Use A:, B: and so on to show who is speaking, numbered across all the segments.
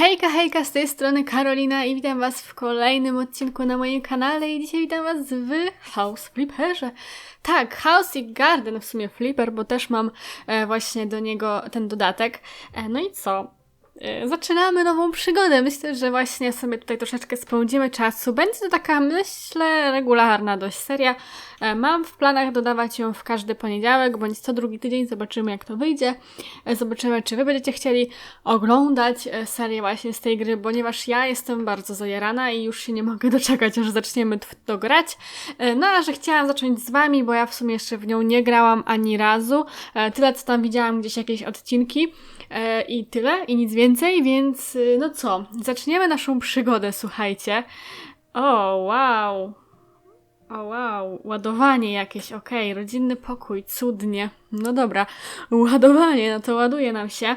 A: Hejka, hejka, z tej strony Karolina i witam Was w kolejnym odcinku na moim kanale i dzisiaj witam Was w House Flipperze. Tak, House i Garden w sumie Flipper, bo też mam e, właśnie do niego ten dodatek. E, no i co? E, Zaczynamy nową przygodę. Myślę, że właśnie sobie tutaj troszeczkę spędzimy czasu. Będzie to taka, myślę, regularna dość seria. E, Mam w planach dodawać ją w każdy poniedziałek, bądź co drugi tydzień. Zobaczymy, jak to wyjdzie. E, Zobaczymy, czy Wy będziecie chcieli oglądać serię właśnie z tej gry, ponieważ ja jestem bardzo zajarana i już się nie mogę doczekać, aż zaczniemy to grać. No, a że chciałam zacząć z Wami, bo ja w sumie jeszcze w nią nie grałam ani razu. Tyle, co tam widziałam gdzieś jakieś odcinki. I tyle, i nic więcej, więc y, no co, zaczniemy naszą przygodę, słuchajcie. O, wow. O, wow, ładowanie jakieś, okej, rodzinny pokój, cudnie. No dobra, ładowanie, no to ładuje nam się.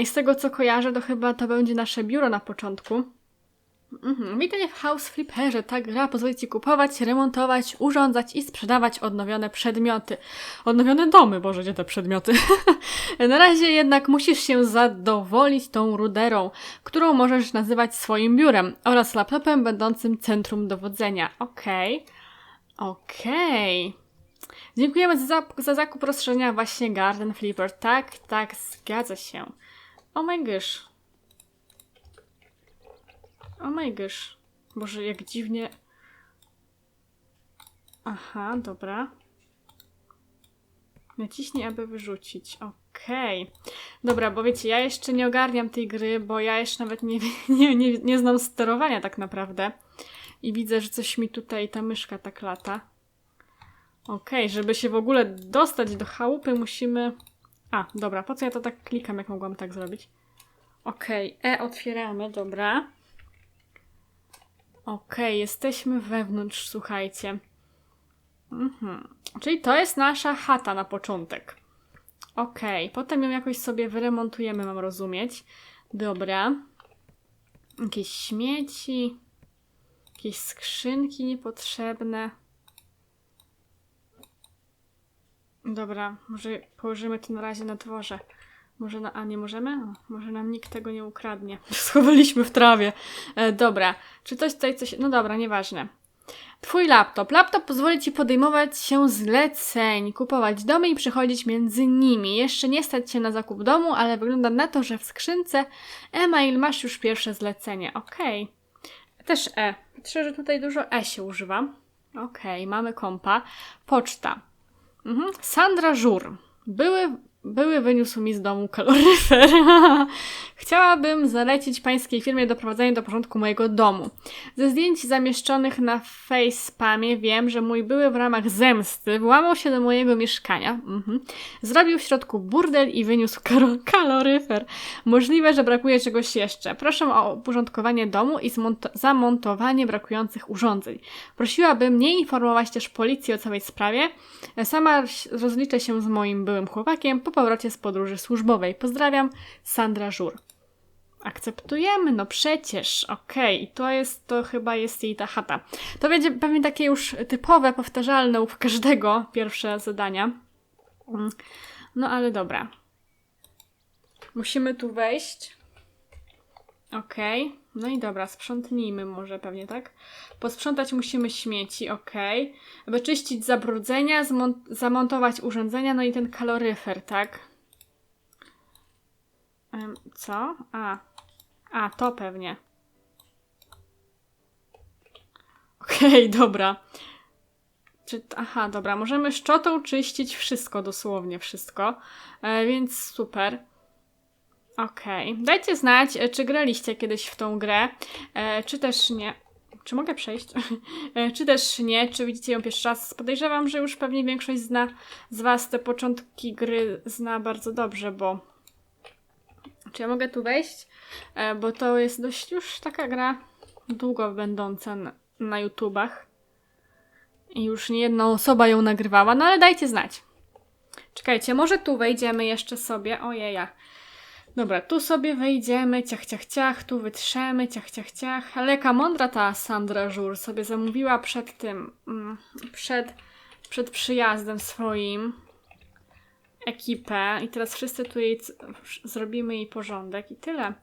A: I z tego co kojarzę, to chyba to będzie nasze biuro na początku. Mhm. Witaj w House Flipperze. Ta gra pozwoli Ci kupować, remontować, urządzać i sprzedawać odnowione przedmioty. Odnowione domy, Boże, gdzie te przedmioty? Na razie jednak musisz się zadowolić tą ruderą, którą możesz nazywać swoim biurem oraz laptopem będącym centrum dowodzenia. Okej. Okej. Dziękujemy za, za zakup rozszerzenia właśnie Garden Flipper. Tak, tak, zgadza się. Oh my gosh. Oh my gosh. Boże, jak dziwnie. Aha, dobra. Naciśnij, aby wyrzucić. Okej. Dobra, bo wiecie, ja jeszcze nie ogarniam tej gry, bo ja jeszcze nawet nie, nie, nie, nie znam sterowania tak naprawdę. I widzę, że coś mi tutaj ta myszka tak lata. Okej, żeby się w ogóle dostać do chałupy, musimy. A, dobra, po co ja to tak klikam, jak mogłam tak zrobić? Okej, E otwieramy, dobra. Okej, jesteśmy wewnątrz, słuchajcie. Mhm. Czyli to jest nasza chata na początek. Okej, potem ją jakoś sobie wyremontujemy, mam rozumieć. Dobra. Jakieś śmieci. Jakieś skrzynki niepotrzebne. Dobra, może położymy to na razie na dworze. Może na... A, nie możemy? O, może nam nikt tego nie ukradnie. Schowaliśmy w trawie. E, dobra. Czy coś tutaj coś... No dobra, nieważne. Twój laptop. Laptop pozwoli Ci podejmować się zleceń, kupować domy i przechodzić między nimi. Jeszcze nie stać się na zakup domu, ale wygląda na to, że w skrzynce e-mail masz już pierwsze zlecenie. Okej. Też E. Patrzę, że tutaj dużo E się używa. Okej, mamy kompa. Poczta. Mhm. Sandra Żur. Były, były wyniósł mi z domu kaloryfer. Chciałabym zalecić pańskiej firmie doprowadzenie do porządku mojego domu. Ze zdjęć zamieszczonych na facepamie wiem, że mój były w ramach zemsty włamał się do mojego mieszkania. Mhm. Zrobił w środku burdel i wyniósł kaloryfer. Możliwe, że brakuje czegoś jeszcze. Proszę o uporządkowanie domu i zamontowanie brakujących urządzeń. Prosiłabym nie informować też policji o całej sprawie. Sama rozliczę się z moim byłym chłopakiem po powrocie z podróży służbowej. Pozdrawiam, Sandra Żur. Akceptujemy, no przecież, okej, to jest, to chyba jest jej ta chata. To będzie pewnie takie już typowe, powtarzalne u każdego pierwsze zadania. Mm, No ale dobra. Musimy tu wejść. Okej. No i dobra, sprzątnijmy może pewnie, tak? Posprzątać musimy śmieci, okej. Wyczyścić zabrudzenia, zamontować urządzenia, no i ten kaloryfer, tak? Em, co? A. A, to pewnie. Okej, dobra. Czy, aha, dobra, możemy szczotą czyścić wszystko, dosłownie wszystko, e, więc super. Okej, dajcie znać, e, czy graliście kiedyś w tą grę, e, czy też nie. Czy mogę przejść? E, czy też nie, czy widzicie ją pierwszy raz? Podejrzewam, że już pewnie większość zna, z Was te początki gry zna bardzo dobrze, bo. Czy ja mogę tu wejść? Bo to jest dość już taka gra długo będąca na, na YouTubach. I już nie jedna osoba ją nagrywała, no ale dajcie znać. Czekajcie, może tu wejdziemy jeszcze sobie. Ojeja. Dobra, tu sobie wejdziemy, ciach, ciach, ciach, tu wytrzemy, ciach, ciach, ciach. Ale jaka mądra ta Sandra Żur sobie zamówiła przed tym, mm, przed, przed przyjazdem swoim ekipę i teraz wszyscy tu jej zrobimy jej porządek i tyle.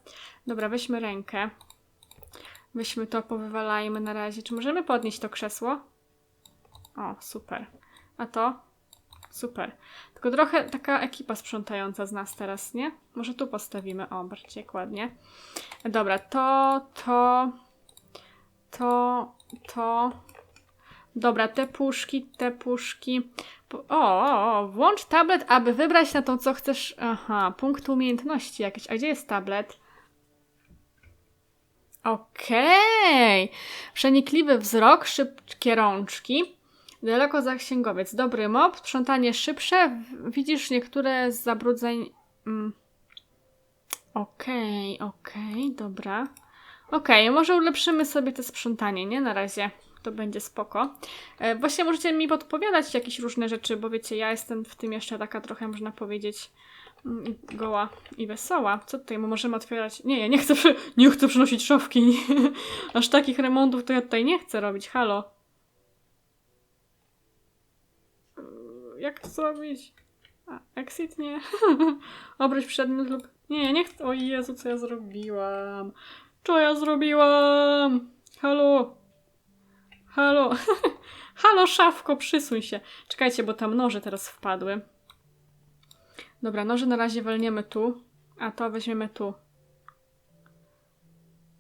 A: Dobra, weźmy rękę. Weźmy to, powywalajmy na razie. Czy możemy podnieść to krzesło? O, super. A to? Super. Tylko trochę taka ekipa sprzątająca z nas teraz, nie? Może tu postawimy. O, bardziej ładnie. Dobra, to, to, to, to. Dobra, te puszki, te puszki. O, o, o, włącz tablet, aby wybrać na tą, co chcesz. Aha, punkt umiejętności jakieś. A gdzie jest tablet? Okej. Przenikliwy wzrok, szybkie rączki. Daleko zasięgowiec. Dobry mop, sprzątanie szybsze. Widzisz niektóre z zabrudzeń. Mm. Okej, okej, dobra. Okej, może ulepszymy sobie to sprzątanie, nie? Na razie. To będzie spoko. E, właśnie możecie mi podpowiadać jakieś różne rzeczy, bo wiecie, ja jestem w tym jeszcze taka trochę, można powiedzieć, mm, goła i wesoła. Co tutaj? My możemy otwierać... Nie, ja nie chcę, nie chcę przynosić szafki. Aż takich remontów to ja tutaj nie chcę robić. Halo. Jak zrobić? A, exit? Nie. Obróć przedmiot lub... Nie, nie chcę... O Jezu, co ja zrobiłam? Co ja zrobiłam? Halo? Halo? Halo, szafko, przysuń się. Czekajcie, bo tam noże teraz wpadły. Dobra, noże na razie walniemy tu, a to weźmiemy tu.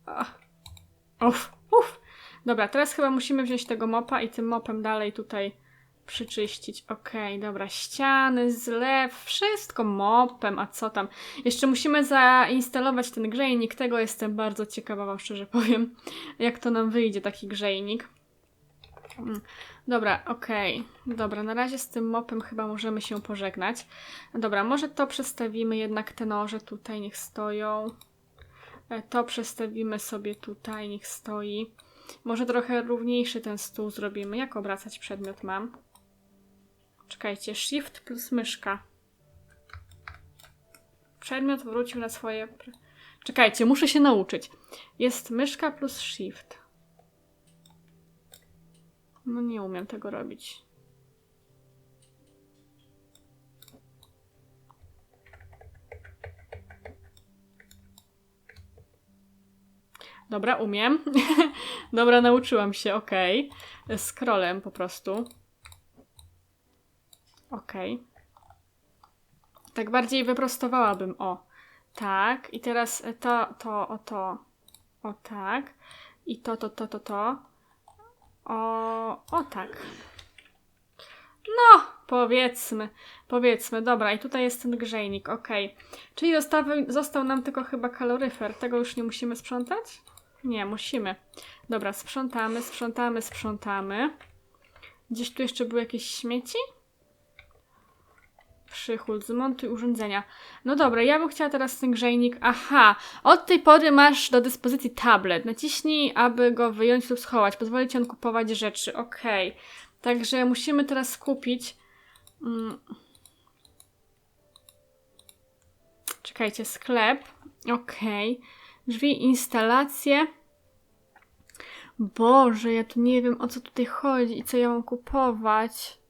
A: Ach. Uff, uff. Dobra, teraz chyba musimy wziąć tego mopa i tym mopem dalej tutaj przyczyścić. Okej, dobra, ściany, zlew, wszystko mopem, a co tam? Jeszcze musimy zainstalować ten grzejnik, tego jestem bardzo ciekawa, wam szczerze powiem, jak to nam wyjdzie taki grzejnik. Mm, Dobra, okej. Dobra, na razie z tym mopem chyba możemy się pożegnać. Dobra, może to przestawimy jednak te noże tutaj, niech stoją. E, To przestawimy sobie tutaj, niech stoi. Może trochę równiejszy ten stół zrobimy. Jak obracać przedmiot mam? Czekajcie, shift plus myszka. Przedmiot wrócił na swoje... Czekajcie, muszę się nauczyć. Jest myszka plus shift. No nie umiem tego robić. Dobra, umiem. Dobra, nauczyłam się, okej. Scrollem po prostu. Okej. Tak bardziej wyprostowałabym, o. Tak, i teraz to, to, o to. O tak. I to, to, to, to, to. O, o tak. No, powiedzmy, powiedzmy. Dobra, i tutaj jest ten grzejnik, okej. Czyli został, został nam tylko chyba kaloryfer. Tego już nie musimy sprzątać? Nie, musimy. Dobra, sprzątamy, sprzątamy, sprzątamy. Gdzieś tu jeszcze były jakieś śmieci? Przychód, zmontuj urządzenia. No dobra, ja bym chciała teraz ten grzejnik. Aha, od tej pory masz do dyspozycji tablet. Naciśnij, aby go wyjąć lub schować. Pozwoli ci on kupować rzeczy. Okej. Także musimy teraz kupić. Mm. Czekajcie, sklep. Okej. Drzwi, instalacje. Boże, ja tu nie wiem o co tutaj chodzi i co ja mam kupować.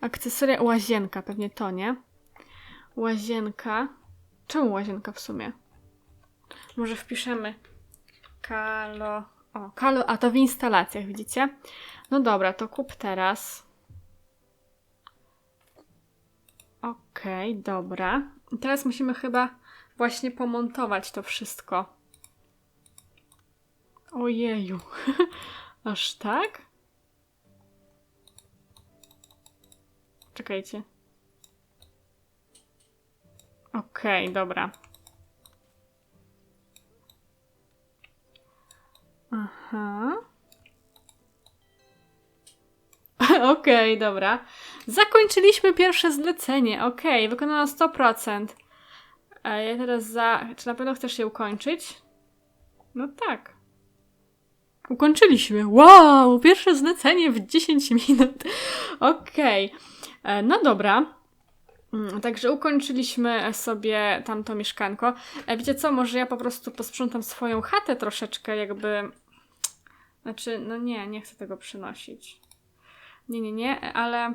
A: Akcesoria, łazienka, pewnie to, nie? Łazienka. Czemu łazienka w sumie? Może wpiszemy kalo. O, kalo, a to w instalacjach, widzicie? No dobra, to kup teraz. Okej, dobra. I teraz musimy chyba właśnie pomontować to wszystko. Ojeju. Aż tak? Czekajcie. Okej, dobra. Aha. Okej, dobra. Zakończyliśmy pierwsze zlecenie. Okej, wykonano 100%. A ja teraz za... Czy na pewno chcesz je ukończyć? No tak. Ukończyliśmy. Wow! Pierwsze zlecenie w 10 minut. Okej. E, No dobra. Mm, Także ukończyliśmy sobie tamto mieszkanko. E, Wiecie co, może ja po prostu posprzątam swoją chatę troszeczkę, jakby. Znaczy, no nie, nie chcę tego przynosić. Nie, nie, nie, ale.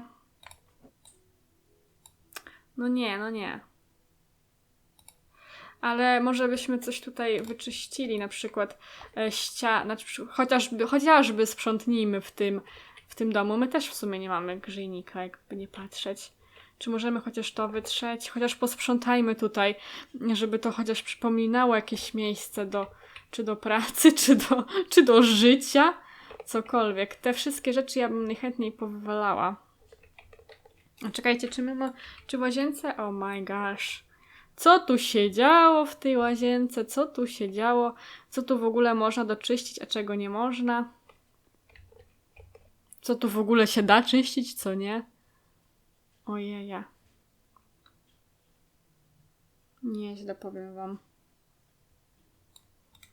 A: No nie, no nie. Ale może byśmy coś tutaj wyczyścili, na przykład e, ścia... Znaczy, chociażby, chociażby sprzątnijmy w tym, w tym domu. My też w sumie nie mamy grzejnika, jakby nie patrzeć. Czy możemy chociaż to wytrzeć? Chociaż posprzątajmy tutaj, żeby to chociaż przypominało jakieś miejsce do, czy do pracy, czy do, czy do życia. Cokolwiek. Te wszystkie rzeczy ja bym najchętniej powywalała. A czekajcie, czy my ma... Czy w łazience? Oh my gosh. Co tu się działo w tej łazience? Co tu się działo? Co tu w ogóle można doczyścić, a czego nie można? Co tu w ogóle się da czyścić, co nie? Ojeja. Nieźle powiem wam.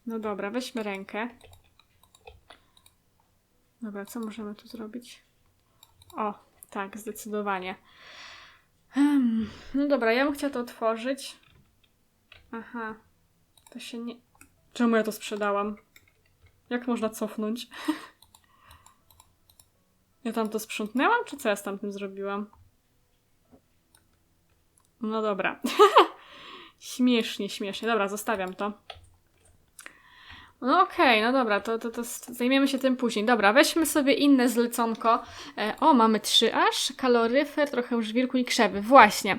A: No dobra, weźmy rękę. Dobra, co możemy tu zrobić? O, tak, zdecydowanie. No dobra, ja bym chciała to otworzyć. Aha. To się nie... Czemu ja to sprzedałam? Jak można cofnąć? ja tam to sprzątnęłam, czy co ja z tamtym zrobiłam? No dobra. śmiesznie, śmiesznie. Dobra, zostawiam to. No okej, okay, no dobra, to, to, to zajmiemy się tym później. Dobra, weźmy sobie inne zleconko. E, o, mamy trzy aż, kaloryfer, trochę żwirku i krzewy. Właśnie.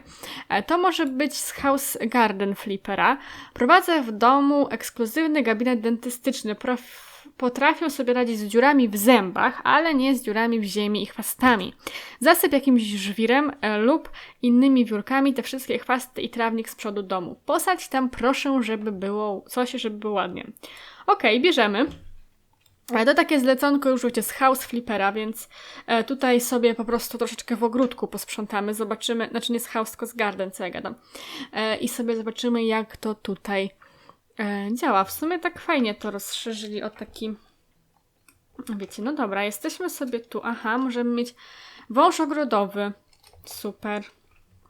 A: E, to może być z House Garden Flippera. Prowadzę w domu ekskluzywny gabinet dentystyczny. Prof potrafią sobie radzić z dziurami w zębach, ale nie z dziurami w ziemi i chwastami. Zasyp jakimś żwirem e, lub innymi wiórkami te wszystkie chwasty i trawnik z przodu domu. Posadź tam proszę, żeby było coś, żeby było ładnie. Ok, bierzemy. E, to takie zleconko już wiecie z House Flippera, więc e, tutaj sobie po prostu troszeczkę w ogródku posprzątamy, zobaczymy, znaczy nie z House, tylko z Garden, co ja gadam. I sobie zobaczymy, jak to tutaj działa. W sumie tak fajnie to rozszerzyli o taki... Wiecie, no dobra, jesteśmy sobie tu. Aha, możemy mieć wąż ogrodowy. Super.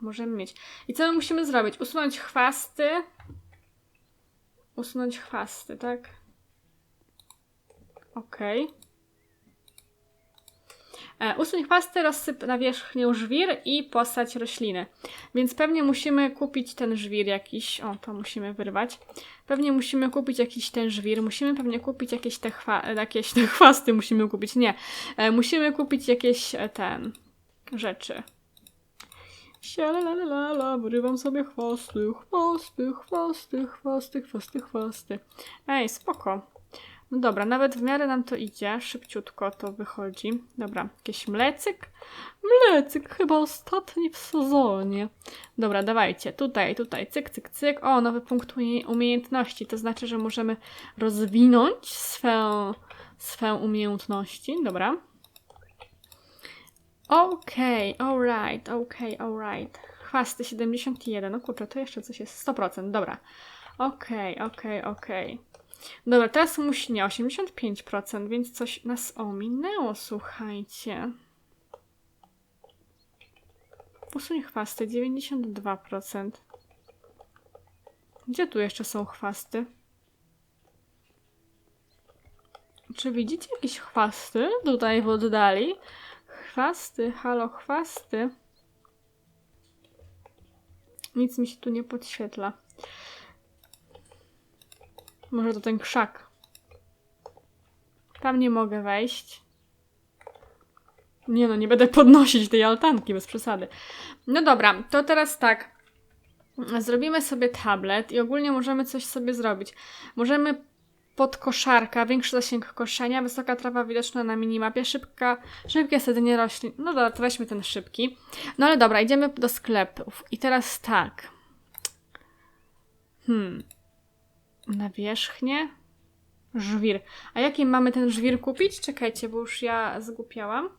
A: Możemy mieć. I co my musimy zrobić? Usunąć chwasty. Usunąć chwasty, tak? Ok. E, usuń chwasty, rozsyp na wierzchnię żwir i posać rośliny. Więc pewnie musimy kupić ten żwir jakiś. O, to musimy wyrwać. Pewnie musimy kupić jakiś ten żwir. Musimy pewnie kupić jakieś te, chwa jakieś te chwasty. Musimy kupić. Nie. E, musimy kupić jakieś e, ten rzeczy. Sialalalala, wyrywam sobie chwasty, chwasty, chwasty, chwasty, chwasty, chwasty. Ej, spoko. No dobra, nawet w miarę nam to idzie, szybciutko to wychodzi. Dobra, jakiś mlecyk? Mlecyk, chyba ostatni w sezonie. Dobra, dawajcie, tutaj, tutaj, cyk, cyk, cyk. O, nowy punkt umiejętności, to znaczy, że możemy rozwinąć swę, swę umiejętności. Dobra. Okej, okay, alright, okej, okay, alright. Chwasty 71, no kurczę, to jeszcze coś jest, 100%, dobra. Okej, okay, okej, okay, okej. Okay. Dobra, teraz musi nie 85%, więc coś nas ominęło, słuchajcie. Usuń chwasty, 92%. Gdzie tu jeszcze są chwasty? Czy widzicie jakieś chwasty tutaj w oddali? Chwasty, halo, chwasty. Nic mi się tu nie podświetla. Może to ten krzak. Tam nie mogę wejść. Nie no, nie będę podnosić tej altanki, bez przesady. No dobra, to teraz tak. Zrobimy sobie tablet i ogólnie możemy coś sobie zrobić. Możemy pod koszarka, większy zasięg koszenia, wysoka trawa widoczna na minimapie, szybka, szybkie sadzenie roślin. No dobra, to weźmy ten szybki. No ale dobra, idziemy do sklepów. I teraz tak. Hmm. Na wierzchnię? Żwir. A jaki mamy ten żwir kupić? Czekajcie, bo już ja zgłupiałam.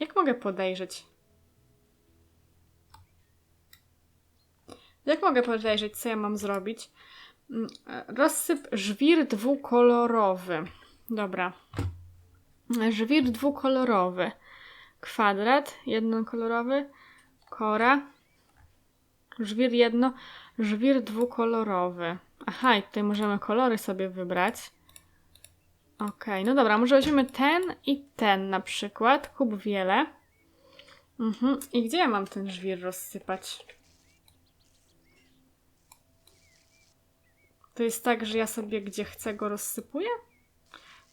A: Jak mogę podejrzeć? Jak mogę podejrzeć, co ja mam zrobić? Mm, rozsyp żwir dwukolorowy. Dobra. Żwir dwukolorowy. Kwadrat jednokolorowy. Kora. Żwir jedno. Żwir dwukolorowy. Aha, i tutaj możemy kolory sobie wybrać. Ok, no dobra, może weźmiemy ten i ten na przykład. Kup wiele. Mhm. I gdzie ja mam ten żwir rozsypać? To jest tak, że ja sobie gdzie chcę go rozsypuję?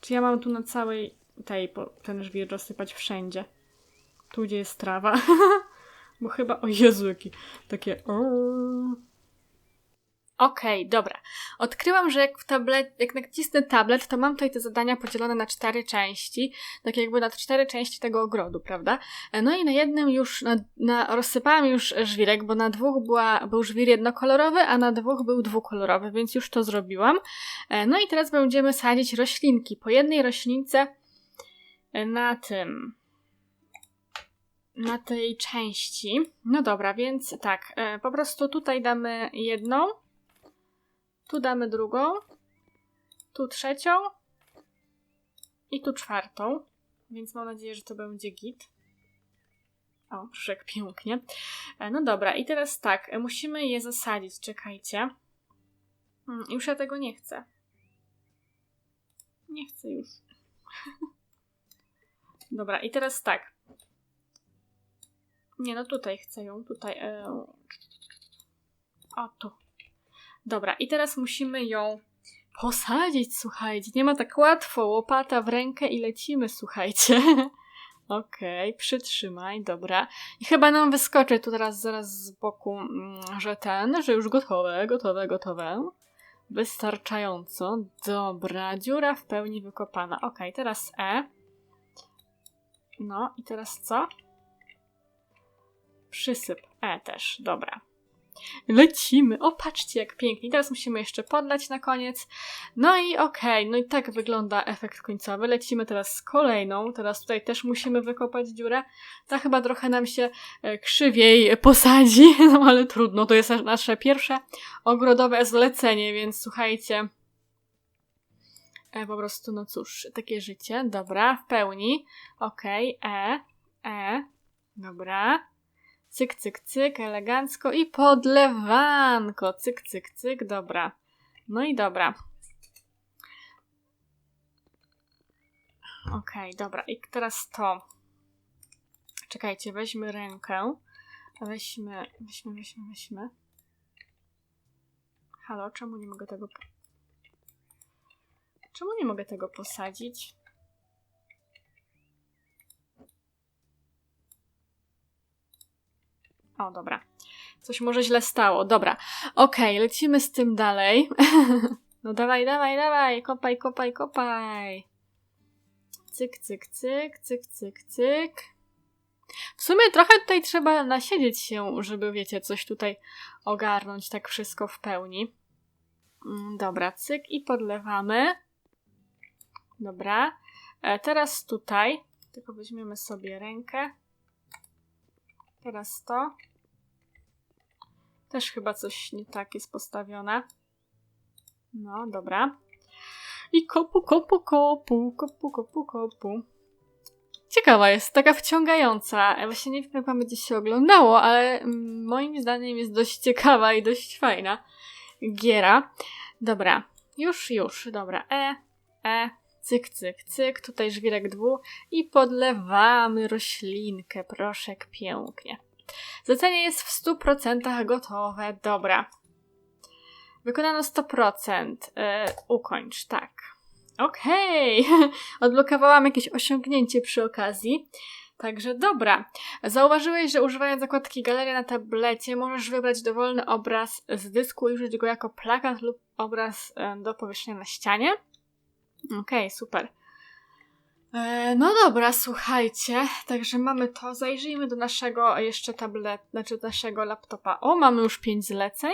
A: Czy ja mam tu na całej tej ten żwir rozsypać wszędzie? Tu, gdzie jest trawa. Bo chyba... O Jezu, jaki... Takie... Okej, dobra. Odkryłam, że jak w tablet, jak nacisnę tablet, to mam tutaj te zadania podzielone na cztery części, tak jakby na cztery części tego ogrodu, prawda? E, No i na jednym już, na, na, rozsypałam już żwirek, bo na dwóch była, był żwir jednokolorowy, a na dwóch był dwukolorowy, więc już to zrobiłam. E, No i teraz będziemy sadzić roślinki, po jednej roślince e, na tym, na tej części. No dobra, więc tak, po prostu tutaj damy jedną, tu damy drugą, tu trzecią i tu czwartą, więc mam nadzieję, że to będzie git. O, rzek pięknie. E, No dobra, i teraz tak, e, musimy je zasadzić, czekajcie. Hmm, Już ja tego nie chcę. Nie chcę już. Dobra, i teraz tak. Nie, no tutaj chcę ją, tutaj. E... O, tu. Dobra, i teraz musimy ją posadzić, słuchajcie. Nie ma tak łatwo. Łopata w rękę i lecimy, słuchajcie. Okej, przytrzymaj, dobra. I chyba nam wyskoczy tu teraz zaraz z boku, mm, że ten, że już gotowe, gotowe, gotowe. Wystarczająco. Dobra, dziura w pełni wykopana. Okej, teraz E. No i teraz co? Przysyp E też, dobra. Lecimy. O, patrzcie, jak pięknie. Teraz musimy jeszcze podlać na koniec. No i okej, no i tak wygląda efekt końcowy. Lecimy teraz z kolejną. Teraz tutaj też musimy wykopać dziurę. Ta chyba trochę nam się e, krzywiej posadzi, no ale trudno. To jest nasz- nasze pierwsze ogrodowe zlecenie, więc słuchajcie. E, po prostu, no cóż, takie życie. Dobra, w pełni. Okej, E, E. Dobra. Cyk, cyk, cyk, elegancko i podlewanko. Cyk, cyk, cyk, dobra. No i dobra. Okej, dobra. I teraz to. Czekajcie, weźmy rękę. Weźmy, weźmy, weźmy, weźmy. Halo, czemu nie mogę tego... Czemu nie mogę tego posadzić? O, dobra. Coś może źle stało. Dobra. Okej, lecimy z tym dalej. no dawaj, dawaj, dawaj. Kopaj, kopaj, kopaj. Cyk, cyk, cyk, cyk, cyk, cyk. W sumie trochę tutaj trzeba nasiedzieć się, żeby, wiecie, coś tutaj ogarnąć, tak wszystko w pełni. Mm, Dobra, cyk i podlewamy. Dobra. E, teraz tutaj, tylko weźmiemy sobie rękę. Teraz to. Też chyba coś nie tak jest postawione. No, dobra. I kopu, kopu, kopu, kopu, kopu, kopu. Ciekawa jest, taka wciągająca. Właśnie nie wiem, jak wam będzie się oglądało, ale mm, moim zdaniem jest dość ciekawa i dość fajna giera. Dobra, już, już, dobra. E, e, cyk, cyk, cyk. Tutaj żwirek dwu i podlewamy roślinkę. Proszek pięknie. Zlecenie jest w 100% gotowe. Dobra. Wykonano 100%. E, ukończ, tak. Okej. Odblokowałam jakieś osiągnięcie przy okazji. Także dobra. Zauważyłeś, że używając zakładki Galeria na tablecie możesz wybrać dowolny obraz z dysku i użyć go jako plakat lub obraz e, do powieszenia na ścianie. Okej, super. E, No dobra, słuchajcie, także mamy to. Zajrzyjmy do naszego jeszcze tablet, znaczy naszego laptopa. O, mamy już pięć zleceń.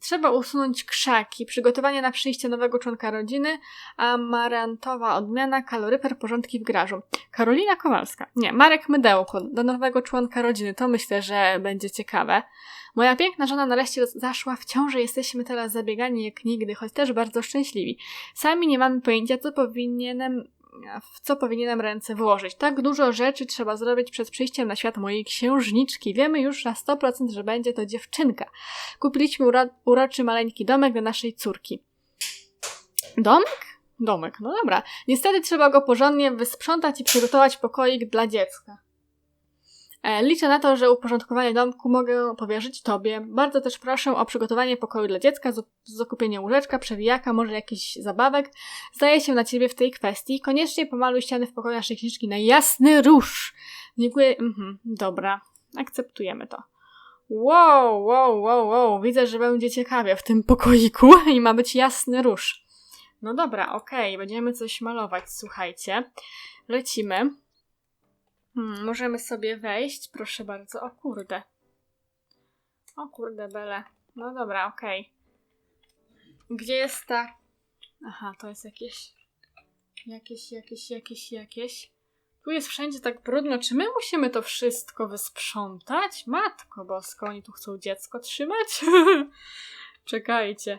A: Trzeba usunąć krzaki, przygotowanie na przyjście nowego członka rodziny, amarantowa odmiana, kaloryfer, porządki w garażu. Karolina Kowalska. Nie, Marek Mydełko, do nowego członka rodziny. To myślę, że będzie ciekawe. Moja piękna żona nareszcie zaszła w ciąży, jesteśmy teraz zabiegani jak nigdy, choć też bardzo szczęśliwi. Sami nie mamy pojęcia, co powinienem w co powinienem ręce włożyć. Tak dużo rzeczy trzeba zrobić przed przyjściem na świat mojej księżniczki. Wiemy już na 100%, że będzie to dziewczynka. Kupiliśmy uro- uroczy maleńki domek dla naszej córki. Domek? Domek, no dobra. Niestety trzeba go porządnie wysprzątać i przygotować pokoik dla dziecka. E, Liczę na to, że uporządkowanie domku mogę powierzyć Tobie. Bardzo też proszę o przygotowanie pokoju dla dziecka, zakupienie łóżeczka, przewijaka, może jakichś zabawek. Zdaję się na Ciebie w tej kwestii. Koniecznie pomaluj ściany w pokoju naszej księżniczki na jasny róż. Dziękuję. Mhm, dobra, akceptujemy to. Wow, wow, wow, wow. Widzę, że będzie ciekawie w tym pokoiku i ma być jasny róż. No dobra, okej, będziemy coś malować, słuchajcie. Lecimy. Hmm, możemy sobie wejść, proszę bardzo. O kurde. O kurde, bele. No dobra, okej. Gdzie jest ta... Aha, to jest jakieś... Jakieś, jakieś, jakieś, jakieś... Tu jest wszędzie tak brudno. Czy my musimy to wszystko wysprzątać? Matko bosko, oni tu chcą dziecko trzymać? Czekajcie.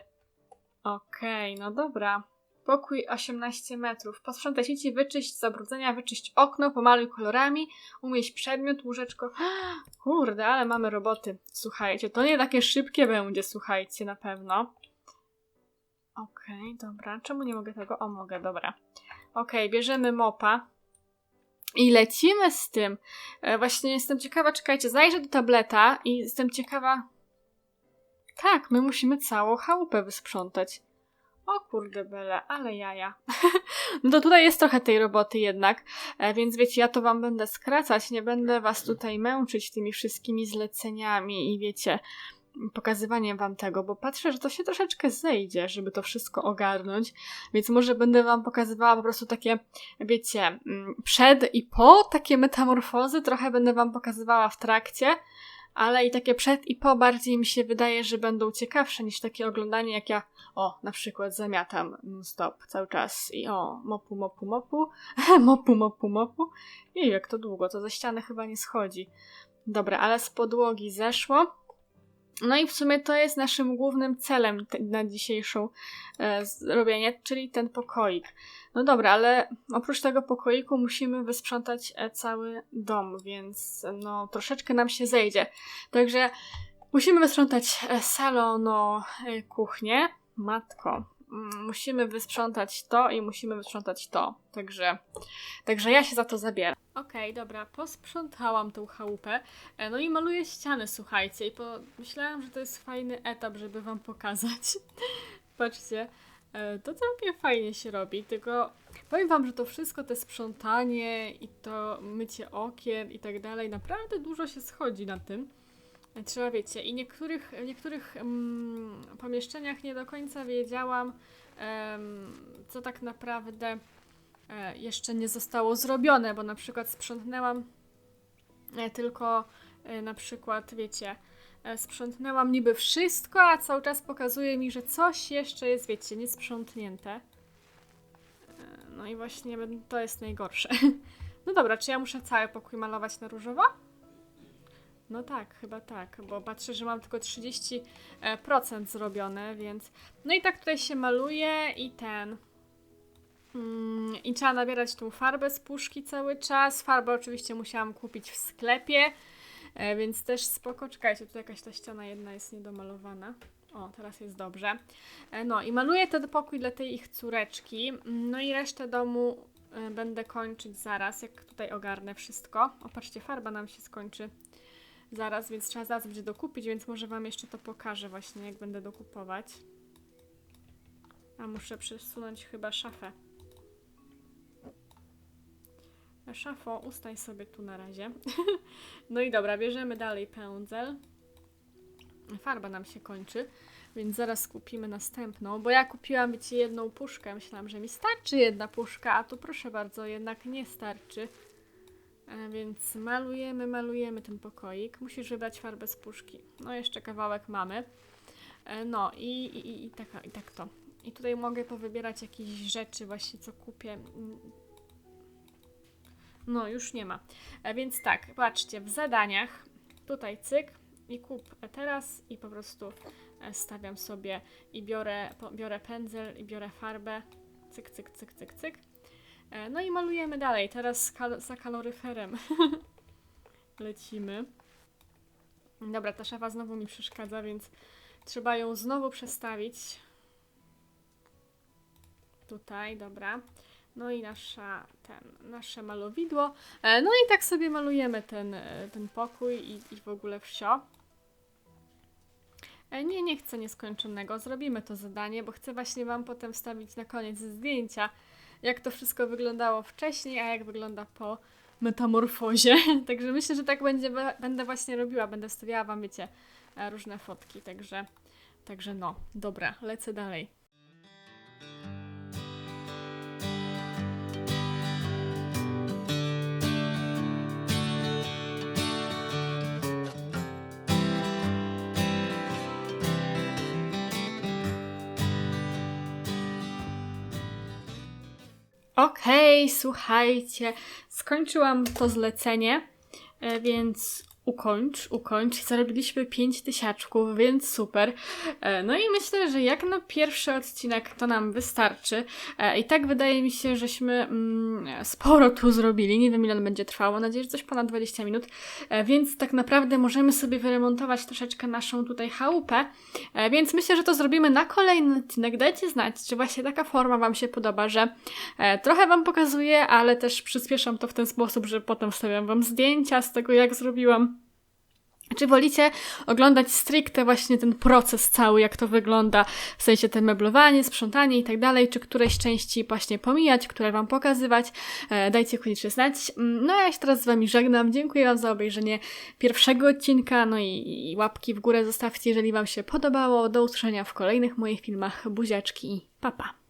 A: Okej, no dobra. Pokój 18 metrów. Posprzątaj sieci, wyczyść zabrudzenia, wyczyść okno, pomaluj kolorami, umieść przedmiot, łóżeczko. Kurde, ale mamy roboty. Słuchajcie, to nie takie szybkie będzie, słuchajcie, na pewno. Okej, dobra. Czemu nie mogę tego? O, mogę, dobra. Okej, bierzemy mopa. I lecimy z tym. E, właśnie jestem ciekawa, czekajcie, zajrzę do tableta i jestem ciekawa. Tak, my musimy całą chałupę wysprzątać. O kurde bele, ale jaja. no to tutaj jest trochę tej roboty jednak, e, więc wiecie, ja to wam będę skracać, nie będę was tutaj męczyć tymi wszystkimi zleceniami i wiecie, pokazywaniem wam tego, bo patrzę, że to się troszeczkę zejdzie, żeby to wszystko ogarnąć, więc może będę wam pokazywała po prostu takie, wiecie, mm, przed i po, takie metamorfozy, trochę będę wam pokazywała w trakcie, ale i takie przed i po bardziej mi się wydaje, że będą ciekawsze niż takie oglądanie, jak ja, o, na przykład zamiatam stop cały czas i o, mopu, mopu, mopu, mopu, mopu, mopu i jak to długo, to ze ściany chyba nie schodzi. Dobra, ale z podłogi zeszło. No i w sumie to jest naszym głównym celem na dzisiejszą e, zrobienie, czyli ten pokoik. No dobra, ale oprócz tego pokoiku musimy wysprzątać e, cały dom, więc no troszeczkę nam się zejdzie. Także musimy wysprzątać e, salon, e, kuchnię. Matko, mm, musimy wysprzątać to i musimy wysprzątać to. Także, także ja się za to zabieram. Okej, dobra, posprzątałam tą chałupę. E, No i maluję ściany, słuchajcie. I pomyślałam, że to jest fajny etap, żeby wam pokazać. Patrzcie, e, to całkiem fajnie się robi, tylko powiem wam, że to wszystko, te sprzątanie i to mycie okien i tak dalej, naprawdę dużo się schodzi na tym. E, Trzeba wiecie, i niektórych, w niektórych mm, pomieszczeniach nie do końca wiedziałam, co tak naprawdę jeszcze nie zostało zrobione, bo na przykład sprzątnęłam e, tylko e, na przykład, wiecie, e, sprzątnęłam niby wszystko, a cały czas pokazuje mi, że coś jeszcze jest, wiecie, niesprzątnięte. E, No i właśnie to jest najgorsze. No dobra, czy ja muszę cały pokój malować na różowo? No tak, chyba tak, bo patrzę, że mam tylko 30% zrobione, więc... No i tak tutaj się maluje i ten... Mm, I trzeba nabierać tą farbę z puszki cały czas. Farbę oczywiście musiałam kupić w sklepie, e, więc też spoko. Czekajcie, tu jakaś ta ściana jedna jest niedomalowana. O, teraz jest dobrze. E, No i maluję ten pokój dla tej ich córeczki. No i resztę domu e, będę kończyć zaraz, jak tutaj ogarnę wszystko. O, patrzcie, farba nam się skończy zaraz, więc trzeba zaraz będzie dokupić, więc może Wam jeszcze to pokażę właśnie, jak będę dokupować. A muszę przesunąć chyba szafę. Szafo, ustaj sobie tu na razie. no i dobra, bierzemy dalej pędzel. Farba nam się kończy, więc zaraz kupimy następną, bo ja kupiłam, wiecie, jedną puszkę. Myślałam, że mi starczy jedna puszka, a tu proszę bardzo, jednak nie starczy. E, Więc malujemy, malujemy ten pokoik. Musisz wybrać farbę z puszki. No jeszcze kawałek mamy. E, No i, i, i, taka, i tak to. I tutaj mogę powybierać jakieś rzeczy właśnie, co kupię. No, już nie ma. E, Więc tak, patrzcie, w zadaniach tutaj cyk i kup teraz i po prostu e, stawiam sobie i biorę, biorę pędzel i biorę farbę. Cyk, cyk, cyk, cyk, cyk. E, No i malujemy dalej. Teraz kal- za kaloryferem lecimy. Dobra, ta szafa znowu mi przeszkadza, więc trzeba ją znowu przestawić. Tutaj, dobra. No i nasza, ten, nasze malowidło. E, no i tak sobie malujemy ten, e, ten pokój i, i w ogóle wsio. E, Nie, nie chcę nieskończonego. Zrobimy to zadanie, bo chcę właśnie Wam potem wstawić na koniec zdjęcia, jak to wszystko wyglądało wcześniej, a jak wygląda po metamorfozie. Także myślę, że tak będzie, będę właśnie robiła. Będę wstawiała Wam, wiecie, różne fotki. Także, także no, dobra, lecę dalej. Okej, słuchajcie, skończyłam to zlecenie, e, więc ukończ, ukończ. Zarobiliśmy 5 tysiaczków, więc super. E, No i myślę, że jak na pierwszy odcinek to nam wystarczy. E, I tak wydaje mi się, żeśmy mm, sporo tu zrobili. Nie wiem ile będzie trwało, mam nadzieję, że coś ponad 20 minut. E, Więc tak naprawdę możemy sobie wyremontować troszeczkę naszą tutaj chałupę. Więc myślę, że to zrobimy na kolejny odcinek. Dajcie znać, czy właśnie taka forma Wam się podoba, że trochę Wam pokazuję, ale też przyspieszam to w ten sposób, że potem wstawiam Wam zdjęcia z tego, jak zrobiłam. Czy wolicie oglądać stricte właśnie ten proces cały, jak to wygląda, w sensie te meblowanie, sprzątanie i tak dalej, czy któreś części właśnie pomijać, które Wam pokazywać? E, dajcie koniecznie znać. Mm, No ja się teraz z Wami żegnam. Dziękuję Wam za obejrzenie pierwszego odcinka, no i, i łapki w górę zostawcie, jeżeli Wam się podobało. Do usłyszenia w kolejnych moich filmach. Buziaczki i papa. Pa.